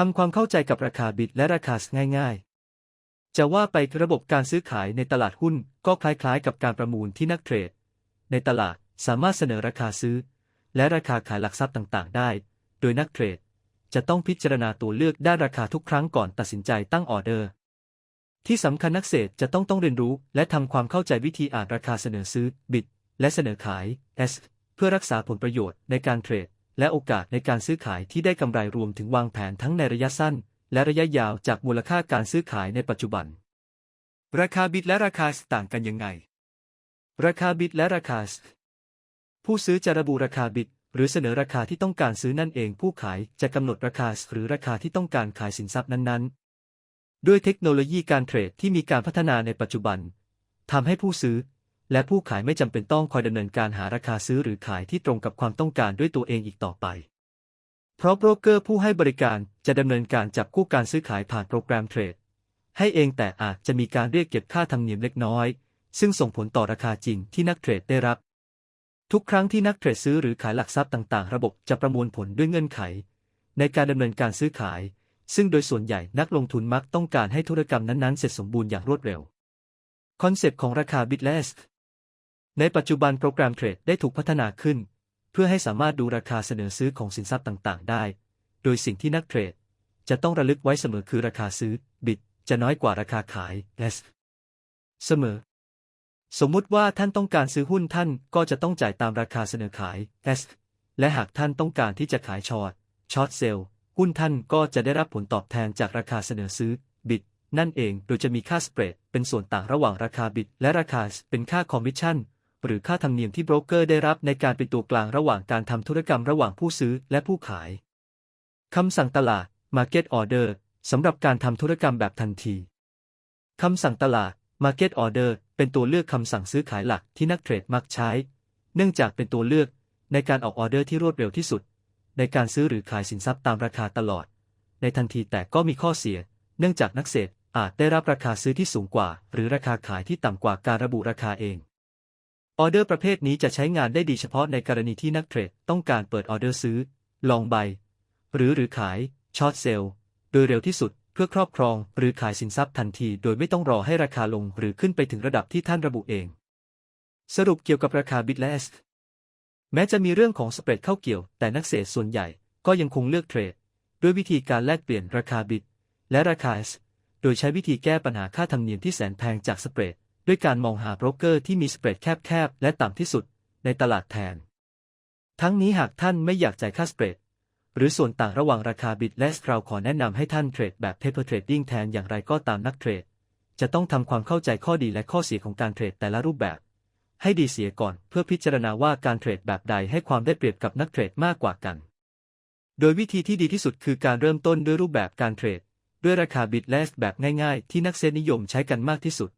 ทำความเข้าใจกับราคาบิตและราคาสง่ายๆ จะว่าไประบบการซื้อขายในตลาดหุ้นก็คล้ายๆ กับการประมูลที่นักเทรด ในตลาดสามารถเสนอราคาซื้อ และราคาขายหลักทรัพย์ต่างๆ ได้ โดยนักเทรด จะต้องพิจารณาตัวเลือกด้านราคาทุกครั้งก่อนตัดสินใจตั้งออเดอร์ ที่สำคัญนักเทรดจะต้องต้องเรียนรู้ และทำความเข้าใจวิธีอ่านราคาเสนอซื้อบิตและเสนอขาย S เพื่อรักษาผลประโยชน์ในการเทรด และโอกาสในการซื้อขายที่ได้กำไรรวมถึงวางแผนทั้งในระยะสั้น และระยะยาวจากมูลค่าการซื้อขายในปัจจุบัน ราคาบิตและราคาต่างกันยังไง ราคาบิตและราคาผู้ซื้อจะระบุราคาบิตหรือเสนอราคาที่ต้องการซื้อนั่นเองผู้ขายจะกำหนดราคาหรือราคาที่ต้องการขายสินทรัพย์นั้นๆ ด้วยเทคโนโลยีการเทรดที่มีการพัฒนาในปัจจุบันทำให้ผู้ซื้อ และผู้ขายไม่จำเป็นต้องคอยดำเนินการหาราคาซื้อหรือขายที่ตรงกับความต้องการด้วยตัวเองอีกต่อไป เพราะโบรกเกอร์ผู้ให้บริการจะดำเนินการจับคู่การซื้อขายผ่านโปรแกรมเทรด ให้เองแต่อาจจะมีการเรียกเก็บค่าธรรมเนียมเล็กน้อย ซึ่งส่งผลต่อราคาจริงที่นักเทรดได้รับ ทุกครั้งที่นักเทรดซื้อหรือขายหลักทรัพย์ต่างๆ ระบบจะประมวลผลด้วยเงื่อนไข ในการดำเนินการซื้อขาย ซึ่งโดยส่วนใหญ่นักลงทุนมักต้องการให้ธุรกรรมนั้นๆเสร็จสมบูรณ์อย่างรวดเร็วคอนเซปต์ของราคา Bitless ในปัจจุบันโปรแกรมเทรดได้ถูกพัฒนาขึ้น เพื่อให้สามารถดูราคาเสนอซื้อของสินทรัพย์ต่าง ๆ ได้ โดยสิ่งที่นักเทรด จะต้องระลึกไว้เสมอคือราคาซื้อ บิตจะน้อยกว่าราคาขาย S เสมอ สมมุติว่าท่านต้องการซื้อหุ้นท่านก็จะต้องจ่ายตามราคาเสนอขาย S และหากท่านต้องการที่จะขายช็อตช็อตเซลล์หุ้นท่านก็จะได้รับผลตอบแทนจากราคาเสนอซื้อ บิตนั่นเองโดยจะมีค่าสเปรดเป็นส่วนต่างระหว่างราคาบิตและราคาเป็นค่าคอมมิชชั่น หรือค่าธรรมเนียมที่โบรกเกอร์ได้รับในการเป็นตัวกลางระหว่างการทำธุรกรรมระหว่างผู้ซื้อและผู้ขาย คำสั่งตลาด Market Order สำหรับการทำธุรกรรมแบบทันที คำสั่งตลาด Market Order เป็นตัวเลือกคำสั่งซื้อขายหลักที่นักเทรดมักใช้ เนื่องจากเป็นตัวเลือกในการออกออเดอร์ที่รวดเร็วที่สุด ในการซื้อหรือขายสินทรัพย์ตามราคาตลอด ในทันทีแต่ก็มีข้อเสีย เนื่องจากนักเทรดอาจได้รับราคาซื้อที่สูงกว่า หรือราคาขายที่ต่ำกว่าการระบุราคาเอง ออเดอร์ประเภทนี้จะใช้งานได้ดีเฉพาะในกรณีที่นักเทรดต้องการเปิดออเดอร์ซื้อ ลองใบ หรือหรือขายช็อตเซลล์โดยเร็วที่สุดเพื่อครอบครอง หรือขายสินทรัพย์ทันที โดยไม่ต้องรอให้ราคาลงหรือขึ้นไปถึงระดับที่ท่านระบุเอง สรุปเกี่ยวกับราคาบิตและ S แม้จะมีเรื่องของสเปรดเข้าเกี่ยว แต่นักเทรดส่วนใหญ่ก็ยังคงเลือกเทรด ด้วยวิธีการแลกเปลี่ยนราคาบิต และราคา S โดยใช้วิธีแก้ปัญหาค่าธรรมเนียมที่แสนแพงจากสเปรด ด้วยการมองหาโบรกเกอร์ที่มีสเปรดแคบๆและต่ำที่สุดในตลาดแทน ทั้งนี้หากท่านไม่อยากจ่ายค่าสเปรดหรือส่วนต่างระหว่างราคาบิตและเราวขอแนะนำให้ท่านเทรดแบบ paper trading แทนอย่างไรก็ตามนักเทรด จะต้องทำความเข้าใจข้อดีและข้อเสียของการเทรดแต่ละรูปแบบ ให้ดีเสียก่อนเพื่อพิจารณาว่าการเทรดแบบใดให้ความได้เปรียบกับนักเทรดมากกว่ากัน โดยวิธีที่ดีที่สุดคือการเริ่มต้นด้วยรูปแบบการเทรด ด้วยราคาบิตและแบบง่ายๆ ที่นักเซตนิยมใช้กันมากที่สุด